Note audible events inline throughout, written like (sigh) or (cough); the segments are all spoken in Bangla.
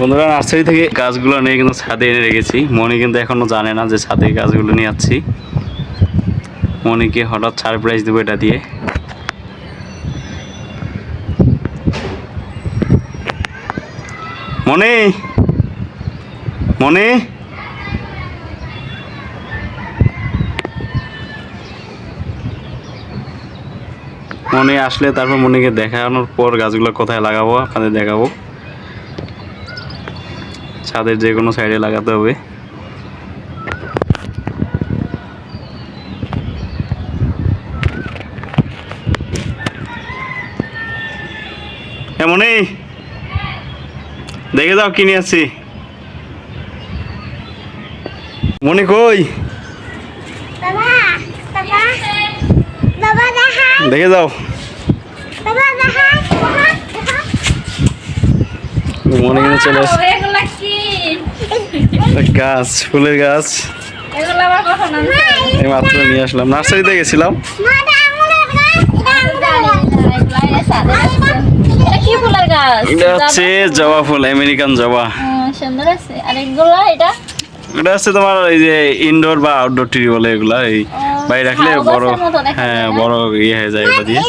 বন্ধুরা নার্সারি থেকে গাছগুলো নিয়ে কিন্তু ছাদে এনে রেখেছি। মনি কিন্তু এখনও জানে না যে ছাদে গাছগুলো নিয়ে যাচ্ছি। মনিকে হঠাৎ সারপ্রাইজ দেবো এটা দিয়ে। মনে! মনে! মনে আসলে তারপর মনিকে দেখানোর পর গাছগুলো কোথায় লাগাবো, আপনাদের দেখাবো। ছাদের যে কোনো সাইডে লাগাতে হবে। এমনই দেখে যাও কিনে আসছি। মনি কই? বাবা বাবা বাবা দেখা দেখে যাও। মনে কিন্তু চলে কি গাছ ফুলের গাছ? এই মাত্র নিয়ে আসলাম। নার্সারিতে গেছিলাম। এটা আছে। হচ্ছে জবা ফুল আমেরিকান জবা। সুন্দর আছে। আর এগুলা এটা? এটা হচ্ছে তোমার এই যে ইনডোর বা আউটডোর ট্রি বলে এগুলা এই বাইরে রাখলে ঝাউ বড় হ্যাঁ বড় ইয়ে হয়ে যায় দিয়ে।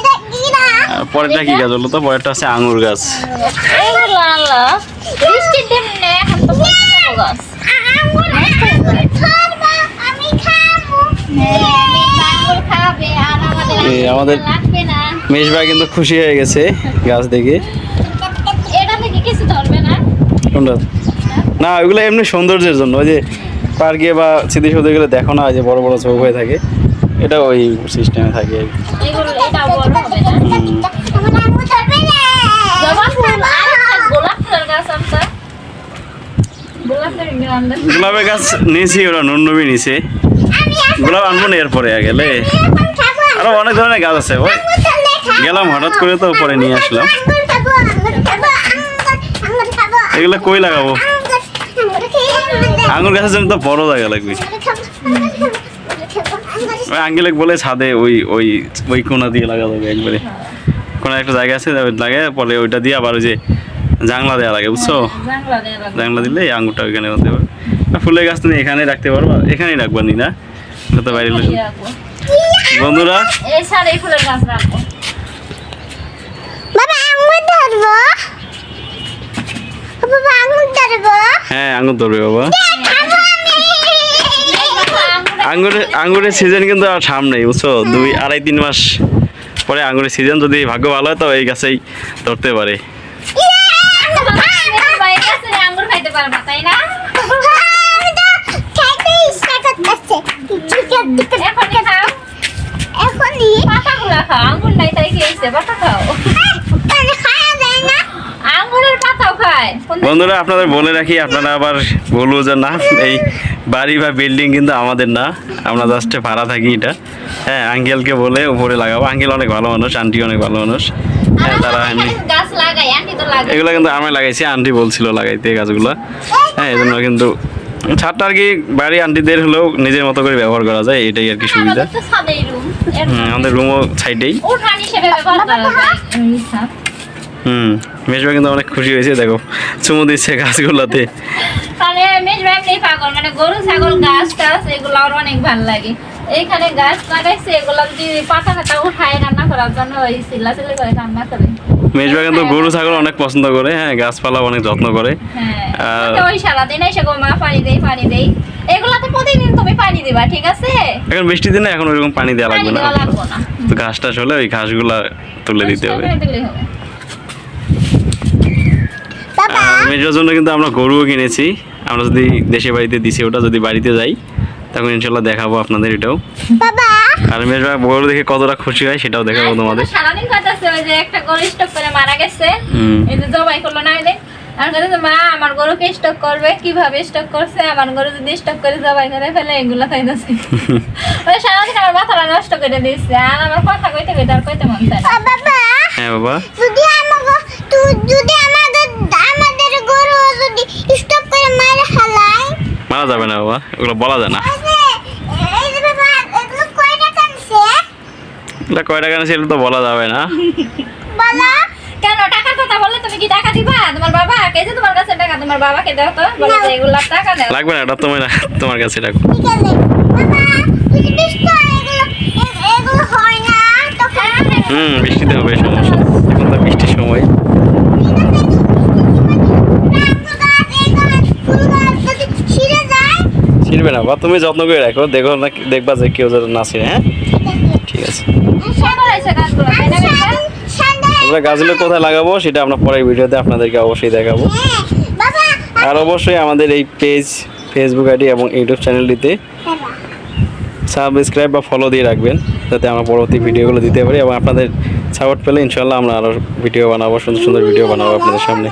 আর পরেরটা কি গাছ বলো তো পরেরটা হচ্ছে আঙুর গাছ। আর আমাদের মেশবা কিন্তু খুশি হয়ে গেছে গাছ দেখে। কোনটা না। ওইগুলো এমনি সৌন্দর্যের জন্য। ওই যে পার্কে বা স্মৃতিসৌধে গেলে দেখো না যে বড় বড় চোখ হয়ে থাকে। এটা ওই সিস্টেমে থাকে আর কি। এগুলো এটা বড় হবে না হুম। আমার আঙুল ধরবে না জবা ফুল আর একটা গোলাপ ফুলের গাছ আনতে গোলাপের গাছ নিয়েছি ওরা নুননবী নিছে গোলাপ আনব না এরপরে গেলে আরও অনেক ধরনের গাছ আছে ওই খাব। গেলাম হঠাৎ করে তো পরে নিয়ে আসলাম। এগুলো কই লাগাবো? আঙুর গাছের জন্য তো বড় জায়গা লাগবে। ওই আঙ্গেলে বলে ছাদে ওই ওই ওই কোনা দিয়ে লাগা যাবে একবারে। কোনো একটা জায়গা আছে লাগে পরে ওইটা দিয়ে আবার ওই যে জাংলা দেওয়া লাগে বুঝছ? জানলা জাংলা দিলে এই আঙুরটা ওইখানে হতে পারবে ফুলের গাছ তুমি এখানে রাখতে পারবা এখানেই রাখবা নি না? কত বাইরে বন্ধুরা? ফুলের গাছ রাখব। হ্যাঁ আঙুর ধরবে বাবা। আঙ্গুরের আঙ্গুরের সিজন কিন্তু আর সামনেই বুঝছ? দুই আড়াই তিন মাস পরে আঙ্গুরের সিজন যদি ভাগ্য ভালো হয় তো এই গাছেই ধরতে পারে। পারবা তাই না? আমি তো খাইতে ইচ্ছা করতেছে। ঠিক আছে এখন খাও এখনই পাতাগুলো খাও আঙ্গুর নাই তাই খেয়েছে বাটা খাও তাহলে খাওয়া যায় না আঙ্গুরের পাতাও খায় কোন- বন্ধুরা আপনাদের বলে রাখি আপনারা আবার বলব যে না এই বাড়ি বা বিল্ডিং কিন্তু আমাদের না। আমরা জাস্ট ভাড়া থাকি এটা। হ্যাঁ আঙ্কেলকে বলে উপরে লাগাবো। আঙ্কেল অনেক ভালো মানুষ আন্টি অনেক ভালো মানুষ। হ্যাঁ তারা তো এমনি এখানে গাছ লাগাই আন্টি তো লাগাই। এগুলো কিন্তু আমি লাগাইছি আন্টি বলছিল লাগাইতে গাছগুলো। হ্যাঁ এই জন্য কিন্তু ছাদটা আর কি বাড়ি আন্টিদের হলেও নিজের মতো করে ব্যবহার করা যায় এটাই আর কি সুবিধা। আমাদের আমাদের রুমও সাইডেই হুম মেশবা কিন্তু অনেক খুশি হয়েছে দেখো। চুমু দিচ্ছে গাছগুলোতে। এমনি পাগল মানে গরু ছাগল গাছ টাছ এগুলো আমার অনেক ভালো লাগে। এইখানে গাছ লাগাইছে এগুলো যদি পাতা ফাতা উঠায় রান্না করার জন্য ওই চিল্লা চিল্লি করে রান্না করে। মেশবা কিন্তু গরু ছাগল অনেক পছন্দ করে হ্যাঁ গাছপালা অনেক যত্ন করে। হ্যাঁ। ওই সারাদিন এসে গো মা পানি দেই পানি দেই। এগুলাতে প্রতিদিন তুমি পানি দিবা ঠিক আছে? এখন বৃষ্টির দিনে এখন পানি দেওয়া লাগবে না। দেওয়া লাগবে না। তো ঘাস টাস হলে ওই ঘাসগুলা তুলে দিতে হবে। মেজবার জন্য কিন্তু আমরা গরুও কিনেছি। আমরা যদি দেশে বাড়িতে দিছি ওটা যদি বাড়িতে যাই তখন ইনশাল্লাহ দেখাবো আপনাদের এটাও। আর মেজবা গরু দেখে কতটা খুশি হয় সেটাও দেখাবো তোমাদের। সারাদিন কাটাচ্ছে ওই যে একটা গরু স্টক করে মারা গেছে। এই যে জবাই করল না এদের আর কাছে মা আমার গরুকে স্টক করবে? কীভাবে স্টক করছে? আমার গরু যদি স্টক করে জবাই করে ফেলে এগুলো খাইতেছে। (laughs) ওই সারাদিন আমার মাথাটা নষ্ট করে দিচ্ছে আর আমার কথা কইতে কইতে আর কইতে মন চায় না। ও বাবা! হ্যাঁ বাবা। যদি আমাকে যদি যাবে না বাবা ওগুলো বলা যায় না। টাকা এটা কয় টাকা সেটা তো বলা যাবে না। বলো। কেন টাকার কথা বললে তুমি কি টাকা দিবা? তোমার বাবা যে তোমার কাছে টাকা তোমার বাবাকে দাও তো? বলো যে এগুলা টাকা দাও। লাগবে না এটা তোমার তোমার কাছে রাখো। হয় হয়। হুম বৃষ্টিতে হবে সমস্যা। এখন তো বৃষ্টির সময় ঠিক আছে বৃষ্টির সময় আম গাছ, এই গাছ, ফুল গাছ যদি ছিঁড়ে যায়, ছিড়বে না বা তুমি যত্ন করে রাখো, দেখো না, দেখবা যে কেউ যেন না হ্যাঁ ঠিক আছে। আমরা গাছগুলো কোথায় লাগাবো সেটা আমরা পরের ভিডিওতে আপনাদেরকে অবশ্যই দেখাবো আর অবশ্যই আমাদের এই পেজ ফেসবুক আইডি এবং ইউটিউব চ্যানেলটিতে সাবস্ক্রাইব বা ফলো দিয়ে রাখবেন, যাতে আমরা পরবর্তী ভিডিওগুলো দিতে পারি এবং আপনাদের সাপোর্ট পেলে ইনশাল্লাহ আমরা আরও ভিডিও বানাবো, সুন্দর সুন্দর ভিডিও বানাবো আপনাদের সামনে।